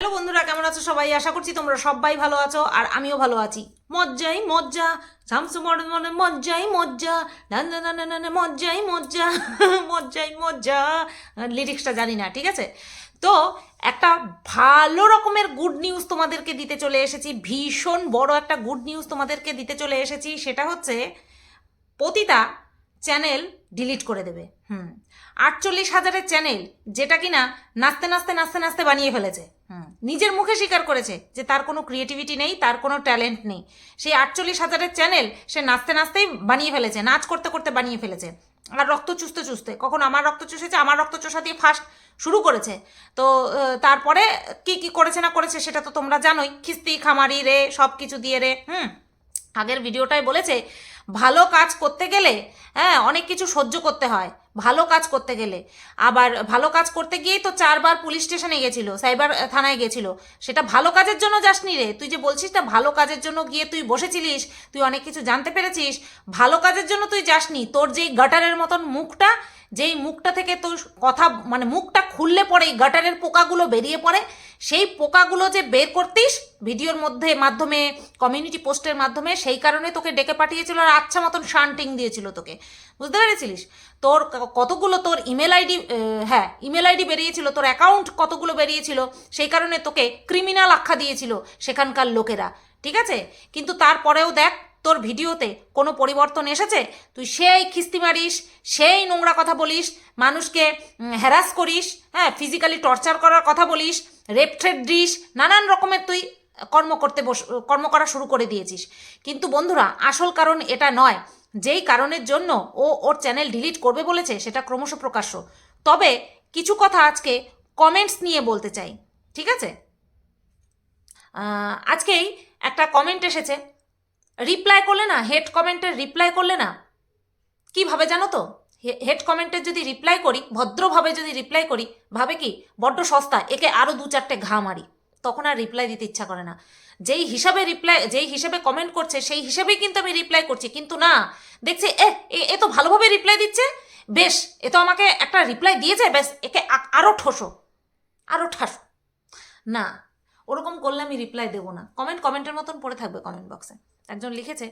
Hello বন্ধুরা, কেমন আছো সবাই? আশা করছি তোমরা সবাই ভালো আছো আর আমিও ভালো আছি। মজ্জাই মজ্জা শামসু মনে মনে মজ্জাই মজ্জা, না না মজ্জাই মজ্জা মজ্জাই মজ্জা লিরিক্সটা জানি না, ঠিক আছে? তো একটা ভালো রকমের গুড নিউজ তোমাদেরকে দিতে চলে এসেছি, ভীষণ বড় একটা গুড নিউজ তোমাদেরকে দিতে চলে এসেছি, সেটা হচ্ছে পতিতা চ্যানেল ডিলিট করে দেবে। হুম, আটচল্লিশ হাজারের চ্যানেল যেটা কিনা নাচতে নাচতে নাচতে নাচতে বানিয়ে ফেলেছে। নিজের মুখে স্বীকার করেছে যে তার কোনো ক্রিয়েটিভিটি নেই, তার কোনো ট্যালেন্ট নেই। সেই আটচল্লিশ হাজারের চ্যানেল সে নাচতে নাচতেই বানিয়ে ফেলেছে, নাচ করতে করতে বানিয়ে ফেলেছে। আর রক্ত চুষতে চুষতে, কখন আমার রক্ত চুষেছে, আমার রক্ত চুষা দিয়ে ফার্স্ট শুরু করেছে। তো তারপরে কি কি করেছে না করেছে সেটা তো তোমরা জানোই। খিস্তি, খামারি রে সব কিছু দিয়ে রে, হুম। আগের ভিডিওটায় বলেছে, ভালো কাজ করতে গেলে হ্যাঁ অনেক কিছু সহ্য করতে হয়। ভালো কাজ করতে গেলে। আবার ভালো কাজ করতে গিয়েই তো চারবার পুলিশ স্টেশনে গেছিল, সাইবার থানায় গেছিল। সেটা ভালো কাজের জন্য যাসনি রে। তুই যে বলছিস না ভালো কাজের জন্য গিয়ে তুই বসেছিলিস, তুই অনেক কিছু জানতে পেরেছিস। ভালো কাজের জন্য তুই যাসনি। তোর যেই গাটারের মতন মুখটা যেই মুখটা থেকে তোর কথা মানে মুখটা খুললে পরে গাটারের পোকাগুলো বেরিয়ে পড়ে, সেই পোকাগুলো যে বের করতিস ভিডিওর মধ্যে মাধ্যমে কমিউনিটি পোস্টের মাধ্যমে, সেই কারণে তোকে ডেকে পাঠিয়েছিল আর আচ্ছা মতন শান্টিং দিয়েছিল তোকে। বুঝতে পেরেছিলিস? তোর কতগুলো তোর ইমেল আইডি হ্যাঁ ইমেল আইডি বেরিয়েছিল, তোর অ্যাকাউন্ট কতগুলো বেরিয়েছিল, সেই কারণে তোকে ক্রিমিনাল আখ্যা দিয়েছিল সেখানকার লোকেরা, ঠিক আছে? কিন্তু তারপরেও দেখ তোর ভিডিওতে কোনো পরিবর্তন এসেছে? তুই সেই খিস্তি মারিস, সেই নোংরা কথা বলিস, মানুষকে হ্যারাস করিস হ্যাঁ ফিজিক্যালি টর্চার করার কথা বলিস রেপ থ্রেড দিস, নানান রকমের তুই কর্ম করতে বস, কর্ম করা শুরু করে দিয়েছিস। কিন্তু বন্ধুরা, আসল কারণ এটা নয়। যেই কারণের জন্য ও ওর চ্যানেল ডিলিট করবে বলেছে, সেটা ক্রমশ প্রকাশ্য। তবে কিছু কথা আজকে কমেন্টস নিয়ে বলতে চাই, ঠিক আছে? আজকেই একটা কমেন্ট এসেছে। রিপ্লাই করলে না হেড কমেন্টের রিপ্লাই করলে না কীভাবে জানো তো? হেড কমেন্টের যদি রিপ্লাই করি, ভদ্রভাবে যদি রিপ্লাই করি, ভাবে কি? বড্ড সস্তা, একে আরও দু চারটে ঘা মারি, তখন আর রিপ্লাই দিতে ইচ্ছা করে না। যেই হিসাবে রিপ্লাই যেই হিসাবে কমেন্ট করছে, সেই হিসাবেই কিন্তু আমি রিপ্লাই করছি, কিন্তু না, দেখছি, এ, এ- তো ভালোভাবে রিপ্লাই দিচ্ছে, বেশ, এ তো আমাকে একটা রিপ্লাই দিয়েছে বেশ একে আরও ঠোসো আরও ঠাসো, না ওরকম করলে আমি রিপ্লাই দেবো না। কমেন্ট কমেন্টের মতন পড়ে থাকবে কমেন্ট বক্সে একজন লিখেছে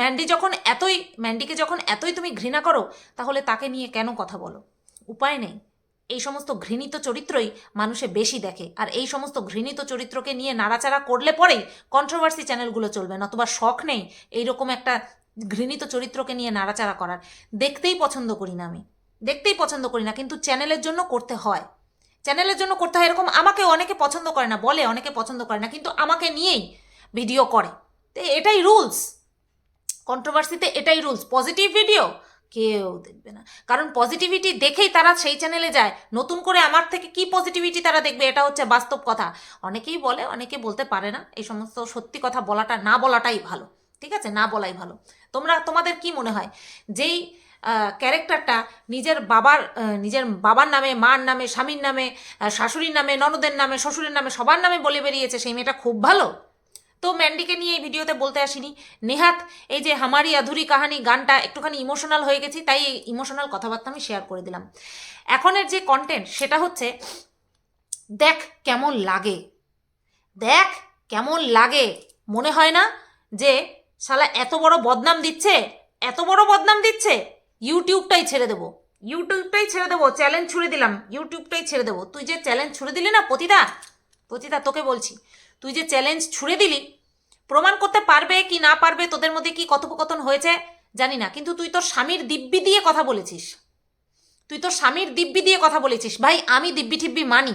ম্যান্ডি যখন এতই ম্যান্ডিকে যখন এতই তুমি ঘৃণা করো, তাহলে তাকে নিয়ে কেন কথা বলো? উপায় নেই। এই সমস্ত ঘৃণিত চরিত্রই মানুষে বেশি দেখে। আর এই সমস্ত ঘৃণিত চরিত্রকে নিয়ে নাড়াচাড়া করলে পরেই কন্ট্রোভার্সি চ্যানেলগুলো চলবে, নতুবা শখ নেই এইরকম একটা ঘৃণিত চরিত্রকে নিয়ে নাড়াচাড়া করার। দেখতেই পছন্দ করি না আমি। দেখতেই পছন্দ করি না, কিন্তু চ্যানেলের জন্য করতে হয়। চ্যানেলের জন্য করতে হয়, এরকম আমাকে অনেকে পছন্দ করে না, বলে অনেকে পছন্দ করে না, কিন্তু আমাকে নিয়েই ভিডিও করে। তো এটাই রুলস। কন্ট্রোভার্সিতে এটাই রুলস। পজিটিভ ভিডিও কেউ দেখবে না। কারণ পজিটিভিটি দেখেই তারা সেই চ্যানেলে যায়। নতুন করে আমার থেকে কি পজিটিভিটি তারা দেখবে, এটা হচ্ছে বাস্তব কথা। অনেকেই বলে, অনেকে বলতে পারে না, এই সমস্ত সত্যি কথা বলাটা, না বলাটাই ভালো। ঠিক আছে? না বলাই ভালো। তোমরা, তোমাদের কি মনে হয়? যেই ক্যারেক্টারটা নিজের বাবার নিজের বাবার নামে, মার নামে, স্বামীর নামে শাশুড়ির নামে, ননদের নামে, শ্বশুরের নামে, সবার নামে বলে বেরিয়েছে সেই মেয়েটা খুব ভালো। তো ম্যান্ডিকে নিয়ে এই ভিডিওতে বলতে আসিনি। নেহাত, এই যে হামারি আধুরি কাহানি গানটা একটুখানি ইমোশনাল হয়ে গেছি, তাই এই ইমোশনাল কথাবার্তা আমি শেয়ার করে দিলাম। এখনের যে কন্টেন্ট সেটা হচ্ছে, দেখ কেমন লাগে। দেখ কেমন লাগে। মনে হয় না যে, শালা এত বড় বদনাম দিচ্ছে? এত বড় বদনাম দিচ্ছে? ইউটিউবটাই ছেড়ে দেবো। ইউটিউবটাই ছেড়ে দেবো চ্যালেঞ্জ ছুড়ে দিলাম। ইউটিউবটাই ছেড়ে দেবো। তুই যে চ্যালেঞ্জ ছুড়ে দিলি না পতিদা পতিদা তোকে বলছি। তুই যে চ্যালেঞ্জ ছুড়ে দিলি, প্রমাণ করতে পারবে কি না পারবে, তোদের মধ্যে কি কথোপকথন হয়েছে, জানি না। কিন্তু তুই তোর স্বামীর দিব্যি দিয়ে কথা বলেছিস। তুই তোর স্বামীর দিব্যি দিয়ে কথা বলেছিস। ভাই, আমি দিব্যি ঠিব্যি মানি।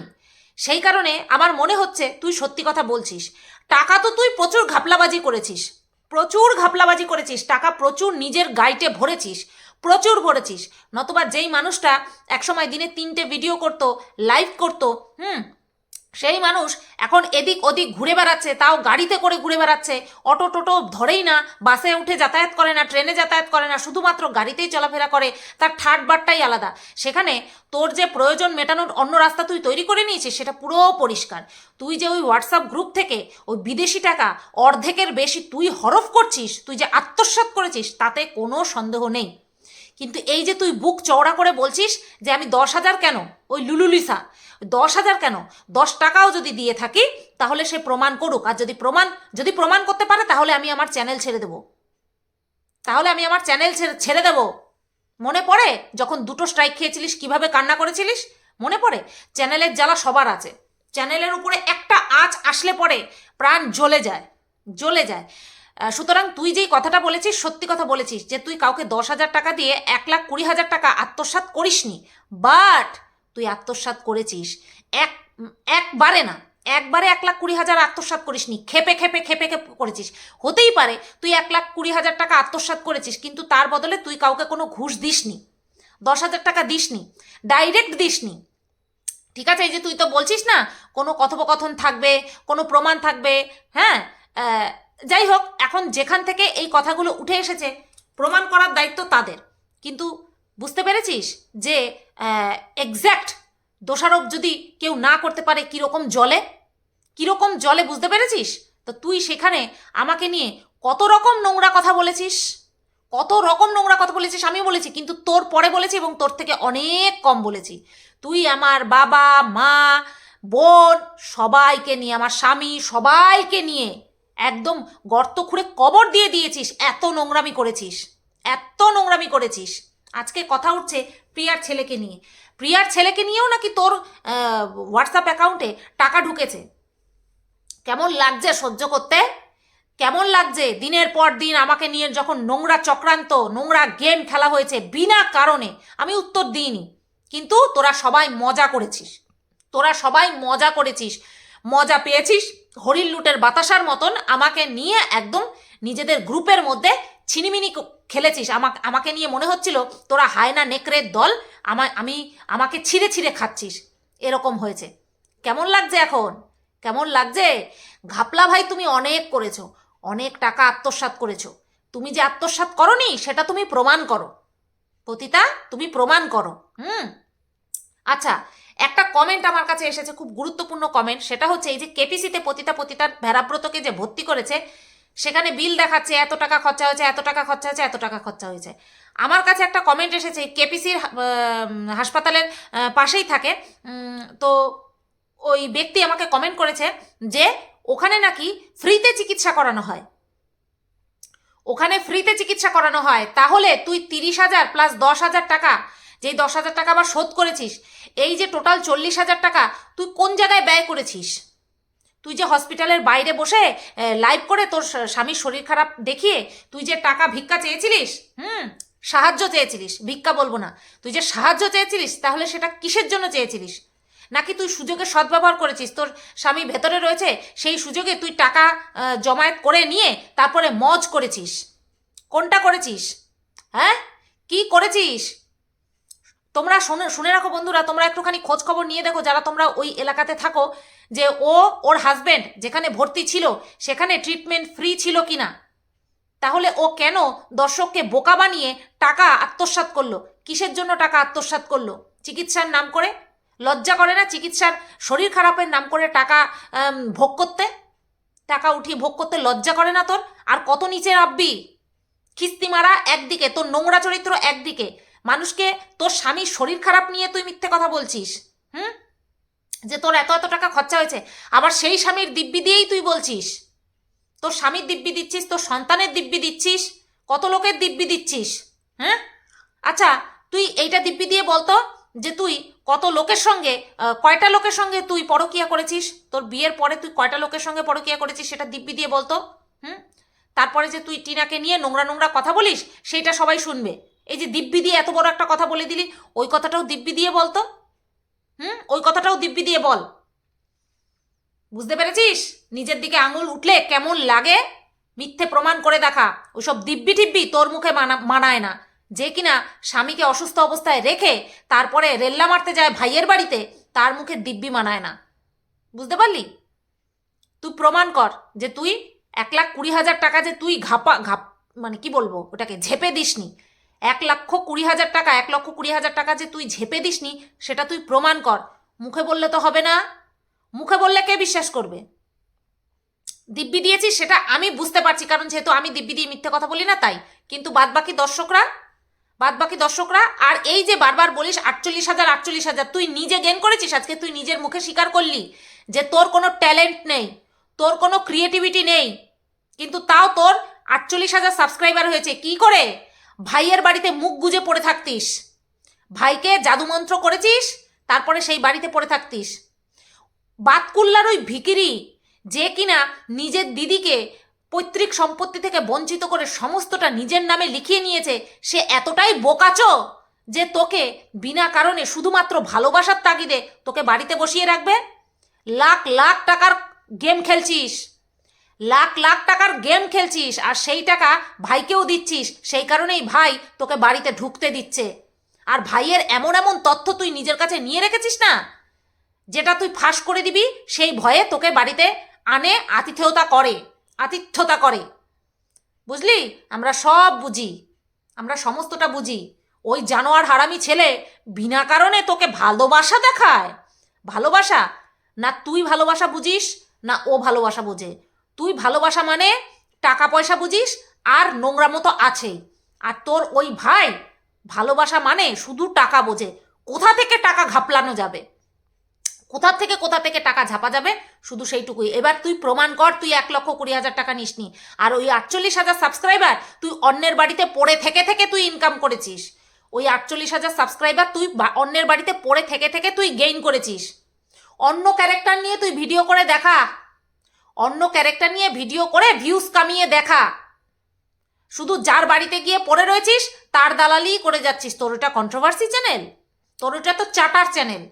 সেই কারণে আমার মনে হচ্ছে তুই সত্যি কথা বলছিস। টাকা তো তুই প্রচুর ঘাপলাবাজি করেছিস। প্রচুর ঘাপলাবাজি করেছিস। টাকা প্রচুর নিজের গাইটে ভরেছিস। প্রচুর ভরেছিস নতুবা যেই মানুষটা একসময় দিনে তিনটে ভিডিও করতো লাইভ করতো, হুম, সেই মানুষ এখন এদিক ওদিক ঘুরে বেড়াচ্ছে, তাও গাড়িতে করে ঘুরে বেড়াচ্ছে, অটো টোটো ধরেই না, বাসে উঠে যাতায়াত করে না, ট্রেনে যাতায়াত করে না, শুধুমাত্র গাড়িতেই চলাফেরা করে, তার থার্ড বারটাই আলাদা। সেখানে তোর যে প্রয়োজন মেটানোর অন্য রাস্তা তুই তৈরি করে নিয়েছিস, সেটা পুরো পরিষ্কার। তুই যে ওই হোয়াটসঅ্যাপ গ্রুপ থেকে ওই বিদেশি টাকা অর্ধেকের বেশি তুই হরফ করছিস, তুই যে আত্মসাৎ করেছিস, তাতে কোনো সন্দেহ নেই। কিন্তু এই যে তুই বুক চওড়া করে বলছিস যে আমি দশ হাজার কেন? ওই লুলুলিসা দশ হাজার কেন? দশ টাকাও যদি দিয়ে থাকি, তাহলে সে প্রমাণ করুক। আর যদি প্রমাণ যদি প্রমাণ করতে পারে, তাহলে আমি আমার চ্যানেল ছেড়ে দেবো। তাহলে আমি আমার চ্যানেল ছেড়ে ছেড়ে দেবো। মনে পড়ে যখন দুটো স্ট্রাইক খেয়েছিলিস, কীভাবে কান্না করেছিলিস? মনে পড়ে? চ্যানেলের জ্বালা সবার আছে। চ্যানেলের উপরে একটা আঁচ আসলে পরে প্রাণ জ্বলে যায়। জ্বলে যায়। সুতরাং তুই যেই কথাটা বলেছিস, সত্যি কথা বলেছিস যে তুই কাউকে দশ হাজার টাকা দিয়ে এক লাখ কুড়ি হাজার টাকা আত্মসাৎ করিসনি। বাট তুই আত্মসাৎ করেছিস। এক, একবারে না, একবারে এক লাখ কুড়ি হাজার আত্মসাৎ করিসনি। খেপে খেপে খেপে খেপে করেছিস। হতেই পারে তুই এক লাখ কুড়ি হাজার টাকা আত্মসাৎ করেছিস, কিন্তু তার বদলে তুই কাউকে কোনো ঘুষ দিসনি, দশ হাজার টাকা দিসনি ডাইরেক্ট দিসনি। ঠিক আছে, এই যে তুই তো বলছিস না, কোনো কথোপকথন থাকবে, কোনো প্রমাণ থাকবে হ্যাঁ? যাই হোক এখন যেখান থেকে এই কথাগুলো উঠে এসেছে, প্রমাণ করার দায়িত্ব তাদের। কিন্তু বুঝতে পেরেছিস যে এক্স্যাক্ট দোষারোপ যদি কেউ না করতে পারে, কীরকম জলে? কীরকম জলে, বুঝতে পেরেছিস? তো তুই সেখানে আমাকে নিয়ে কত রকম নোংরা কথা বলেছিস? কত রকম নোংরা কথা বলেছিস আমিও বলেছি, কিন্তু তোর পরে বলেছি এবং তোর থেকে অনেক কম বলেছি। তুই আমার বাবা, মা, বোন, সবাইকে নিয়ে, আমার স্বামী, সবাইকে নিয়ে একদম গর্ত খুঁড়ে কবর দিয়ে দিয়েছিস। এত নোংরামি করেছিস। এত নোংরামি করেছিস। আজকে কথা উঠছে প্রিয়ার ছেলেকে নিয়ে। প্রিয়ার ছেলেকে নিয়েও নাকি তোর হোয়াটসঅ্যাপ অ্যাকাউন্টে টাকা ঢুকেছে। কেমন লাগছে সহ্য করতে? কেমন লাগছে? দিনের পর দিন আমাকে নিয়ে যখন নোংরা চক্রান্ত, নোংরা গেম খেলা হয়েছে বিনা কারণে, আমি উত্তর দিইনি। কিন্তু তোরা সবাই মজা করেছিস। তোরা সবাই মজা করেছিস। মজা পেয়েছিস? হরিণ লুটের বাতাসার মতন আমাকে নিয়ে একদম নিজেদের গ্রুপের মধ্যে ছিনিমিনি খেলেছিস। আমাকে আমাকে নিয়ে মনে হচ্ছিল তোরা হায়না নেকড়ের দল, আমায় আমি আমাকে ছিঁড়ে ছিঁড়ে খাচ্ছিস। এরকম হয়েছে। কেমন লাগছে এখন? কেমন লাগছে? ঘাপলা ভাই তুমি অনেক করেছ, অনেক টাকা আত্মসাৎ করেছ। তুমি যে আত্মসাৎ করনি, সেটা তুমি প্রমাণ করো। পতিতা, তুমি প্রমাণ করো। হুম? আচ্ছা একটা কমেন্ট আমার কাছে এসেছে, খুব গুরুত্বপূর্ণ কমেন্ট সেটা হচ্ছে এই যে কেপিসিতে পতিতা পতিতার ভেড়াব্রতকে যে ভর্তি করেছে, সেখানে বিল দেখাচ্ছে এত টাকা খরচা হয়েছে, এত টাকা খরচা হয়েছে, এত টাকা খরচা হয়েছে। আমার কাছে একটা কমেন্ট এসেছে কেপিসির হাসপাতালের পাশেই থাকে তো ওই ব্যক্তি আমাকে কমেন্ট করেছে যে ওখানে নাকি ফ্রিতে চিকিৎসা করানো হয়। ওখানে ফ্রিতে চিকিৎসা করানো হয়, তাহলে তুই তিরিশ হাজার প্লাস দশ হাজার টাকা যেই দশ হাজার টাকা আবার শোধ করেছিস, এই যে টোটাল চল্লিশ হাজার টাকা, তুই কোন জায়গায় ব্যয় করেছিস? তুই যে হসপিটালের বাইরে বসে লাইভ করে তোর স্বামীর শরীর খারাপ দেখিয়ে তুই যে টাকা ভিক্ষা চেয়েছিলিস, হুম, সাহায্য চেয়েছিলিস, ভিক্ষা বলব না, তুই যে সাহায্য চেয়েছিলিস, তাহলে সেটা কিসের জন্য চেয়েছিলিস? নাকি তুই সুযোগের সদ্ব্যবহার করেছিস, তোর স্বামী ভেতরে রয়েছে, সেই সুযোগে তুই টাকা জমায়েত করে নিয়ে তারপরে মজ করেছিস? কোনটা করেছিস? হ্যাঁ? কি করেছিস? তোমরা শুনে শুনে রাখো বন্ধুরা, তোমরা একটুখানি খোঁজ খবর নিয়ে দেখো, যারা তোমরা ওই এলাকাতে থাকো, যে ও ওর হাজবেন্ড যেখানে ভর্তি ছিল, সেখানে ট্রিটমেন্ট ফ্রি ছিল কি না তাহলে ও কেন দর্শককে বোকা বানিয়ে টাকা আত্মসাৎ করল? কিসের জন্য টাকা আত্মসাৎ করল? চিকিৎসার নাম করে? লজ্জা করে না চিকিৎসার শরীর খারাপের নাম করে টাকা ভোগ করতে? টাকা উঠিয়ে ভোগ করতে লজ্জা করে না তোর? আর কত নিচে রাখবি? খিস্তি মারা একদিকে, তোর নোংরা চরিত্র একদিকে। মানুষকে তোর স্বামীর শরীর খারাপ নিয়ে তুই মিথ্যে কথা বলছিস, হুম? যে তোর এত এত টাকা খরচা হয়েছে, আবার সেই স্বামীর দিব্যি দিয়েই তুই বলছিস। তোর স্বামীর দিব্যি দিচ্ছিস, তোর সন্তানের দিব্যি দিচ্ছিস, কত লোকের দিব্যি দিচ্ছিস হ্যাঁ আচ্ছা তুই এইটা দিব্যি দিয়ে বলতো যে তুই কত লোকের সঙ্গে কয়টা লোকের সঙ্গে তুই পরকিয়া করেছিস? তোর বিয়ের পরে তুই কয়টা লোকের সঙ্গে পরকিয়া করেছিস সেটা দিব্যি দিয়ে বলতো, হুম? তারপরে যে তুই টিনাকে নিয়ে নোংরা নোংরা কথা বলিস, সেইটা সবাই শুনবে। এই যে দিব্যি দিয়ে এত বড় একটা কথা বলে দিলি, ওই কথাটাও দিব্যি দিয়ে বলতো হুম? ওই কথাটাও দিব্যি দিয়ে বল। বুঝতে পেরেছিস? নিজের দিকে আঙুল উঠলে কেমন লাগে? মিথ্যে প্রমাণ করে দেখা। ওইসব দিব্যি টিব্বি তোর মুখে মানা মানায় না। যে কিনা স্বামীকে অসুস্থ অবস্থায় রেখে তারপরে রেল্লা মারতে যায় ভাইয়ের বাড়িতে, তার মুখে দিব্যি মানায় না। বুঝতে পারলি? তুই প্রমাণ কর যে তুই এক লাখ কুড়ি হাজার টাকা যে তুই ঘাপা ঘাপ মানে কি বলব? ওটাকে ঝেপে দিসনি। এক লক্ষ কুড়ি হাজার টাকা, এক লক্ষ কুড়ি হাজার টাকা যে তুই ঝেপে দিসনি, সেটা তুই প্রমাণ কর। মুখে বললে তো হবে না। মুখে বললে কে বিশ্বাস করবে? দিব্যি দিয়েছিস সেটা আমি বুঝতে পারছি, কারণ যেহেতু আমি দিব্যি দিয়ে মিথ্যে কথা বলি না তাই। কিন্তু বাদবাকি দর্শকরা বাদ বাকি দর্শকরা, আর এই যে বারবার বলিস আটচল্লিশ হাজার আটচল্লিশ হাজার, তুই নিজে গেন করেছিস, আজকে তুই নিজের মুখে স্বীকার করলি যে তোর কোনো ট্যালেন্ট নেই, তোর কোনো ক্রিয়েটিভিটি নেই, কিন্তু তাও তোর আটচল্লিশ হাজার সাবস্ক্রাইবার হয়েছে। কি করে? ভাইয়ের বাড়িতে মুখ গুজে পড়ে থাকতিস। ভাইকে জাদুমন্ত্র করেছিস, তারপরে সেই বাড়িতে পড়ে থাকতিস। বাতকুল্লার ওই ভিকিরি যে কিনা নিজের দিদিকে পৈতৃক সম্পত্তি থেকে বঞ্চিত করে সমস্তটা নিজের নামে লিখিয়ে নিয়েছে, সে এতটাই বোকাচো যে তোকে বিনা কারণে শুধুমাত্র ভালোবাসার তাগিদে তোকে বাড়িতে বসিয়ে রাখবে। লাখ লাখ টাকার গেম খেলছিস। লাখ লাখ টাকার গেম খেলছিস আর সেই টাকা ভাইকেও দিচ্ছিস। সেই কারণেই ভাই তোকে বাড়িতে ঢুকতে দিচ্ছে। আর ভাইয়ের এমন এমন তথ্য তুই নিজের কাছে নিয়ে রেখেছিস না? যেটা তুই ফাঁস করে দিবি, সেই ভয়ে তোকে বাড়িতে আনে, আতিথেয়তা করে, আতিথ্যতা করে। বুঝলি? আমরা সব বুঝি। আমরা সমস্তটা বুঝি। ওই জানোয়ার হারামি ছেলে বিনা কারণে তোকে ভালোবাসা দেখায়। ভালোবাসা? না তুই ভালোবাসা বুঝিস, না ও ভালোবাসা বোঝে। তুই ভালোবাসা মানে টাকা পয়সা বুঝিস আর নোংরা মতো আছেই। আর তোর ওই ভাই ভালোবাসা মানে শুধু টাকা বোঝে। কোথা থেকে টাকা ঘাপলানো যাবে? কোথা থেকে কোথা থেকে টাকা ঝাপা যাবে? শুধু সেইটুকুই। এবার তুই প্রমাণ কর, তুই এক লক্ষ কুড়ি হাজার টাকা নিসনি। আর ওই আটচল্লিশ হাজার সাবস্ক্রাইবার তুই অন্যের বাড়িতে পড়ে থেকে থেকে তুই ইনকাম করেছিস। ওই আটচল্লিশ হাজার সাবস্ক্রাইবার তুই অন্যের বাড়িতে পড়ে থেকে থেকে তুই গেইন করেছিস। অন্য ক্যারেক্টার নিয়ে তুই ভিডিও করে দেখা। অন্য ক্যারেক্টার নিয়ে ভিডিও করে ভিউজ কামিয়ে দেখা। শুধু যার বাড়িতে গিয়ে পড়ে রয়েছিস, তার দালালি করে যাচ্ছিস। তোর ওটা কন্ট্রোভার্সি চ্যানেল তোর ওটা তো চাটার চ্যানেল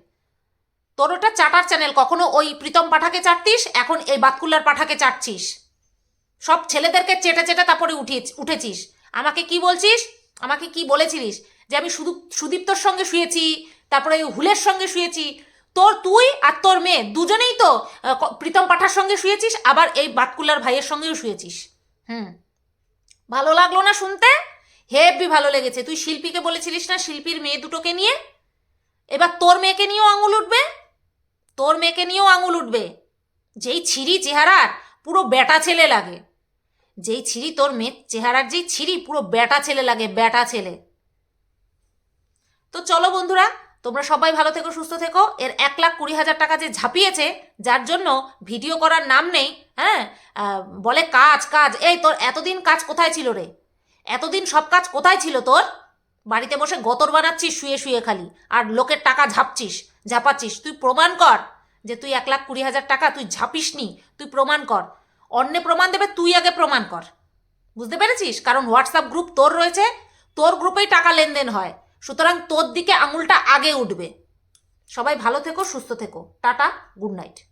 তোর ওটা চাটার চ্যানেল কখনো ওই প্রীতম পাঠাকে চাটতিস, এখন এই বাতকুল্লার পাঠাকে চাটছিস। সব ছেলেদেরকে চেটে চেটে তারপরে উঠিয়ে, উঠেছিস। আমাকে কি বলছিস? আমাকে কি বলেছিলিস? যে আমি শুধু সুদীপ্তর সঙ্গে শুয়েছি, তারপরে হুলের সঙ্গে শুয়েছি তোর তুই আর তোর মেয়ে, দুজনেই তো প্রীতম পাঠার সঙ্গে শুয়েছিস, আবার এই বাতকুল্লার ভাইয়ের সঙ্গেও শুয়েছিস। হুম। ভালো লাগল না শুনতে? হেভি ভালো লেগেছে। তুই শিল্পীকে বলেছিলিস না শিল্পীর মেয়ে দুটোকে নিয়ে? এবার তোর মেয়েকে নিয়েও আঙুল উঠবে? তোর মেয়েকে নিয়েও আঙুল উঠবে? যেই ছিরি চেহারার পুরো ব্যাটা ছেলে লাগে। যেই ছিরি তোর মেয়ে চেহারার যেই ছিরি পুরো ব্যাটা ছেলে লাগে, ব্যাটা ছেলে। তো চলো বন্ধুরা তোমরা সবাই ভালো থেকো, সুস্থ থেকো। এর এক লাখ কুড়ি হাজার টাকা যে ঝাঁপিয়েছে, যার জন্য ভিডিও করার নাম নেই হ্যাঁ? বলে কাজ কাজ। এই তোর এতদিন কাজ কোথায় ছিল রে? এতদিন সব কাজ কোথায় ছিল তোর? বাড়িতে বসে গতর বানাচ্ছিস, শুয়ে শুয়ে খালি। আর লোকের টাকা ঝাপছিস, ঝাপাচ্ছিস। তুই প্রমাণ কর যে তুই এক লাখ কুড়ি হাজার টাকা তুই ঝাপিসনি। তুই প্রমাণ কর। অন্যে প্রমাণ দেবে, তুই আগে প্রমাণ কর। বুঝতে পেরেছিস? কারণ হোয়াটসঅ্যাপ গ্রুপ তোর রয়েছে। তোর গ্রুপেই টাকা লেনদেন হয়। সুতরাং তোর দিকে আঙুলটা আগে উঠবে। সবাই ভালো থেকো সুস্থ থেকো। Tata good night.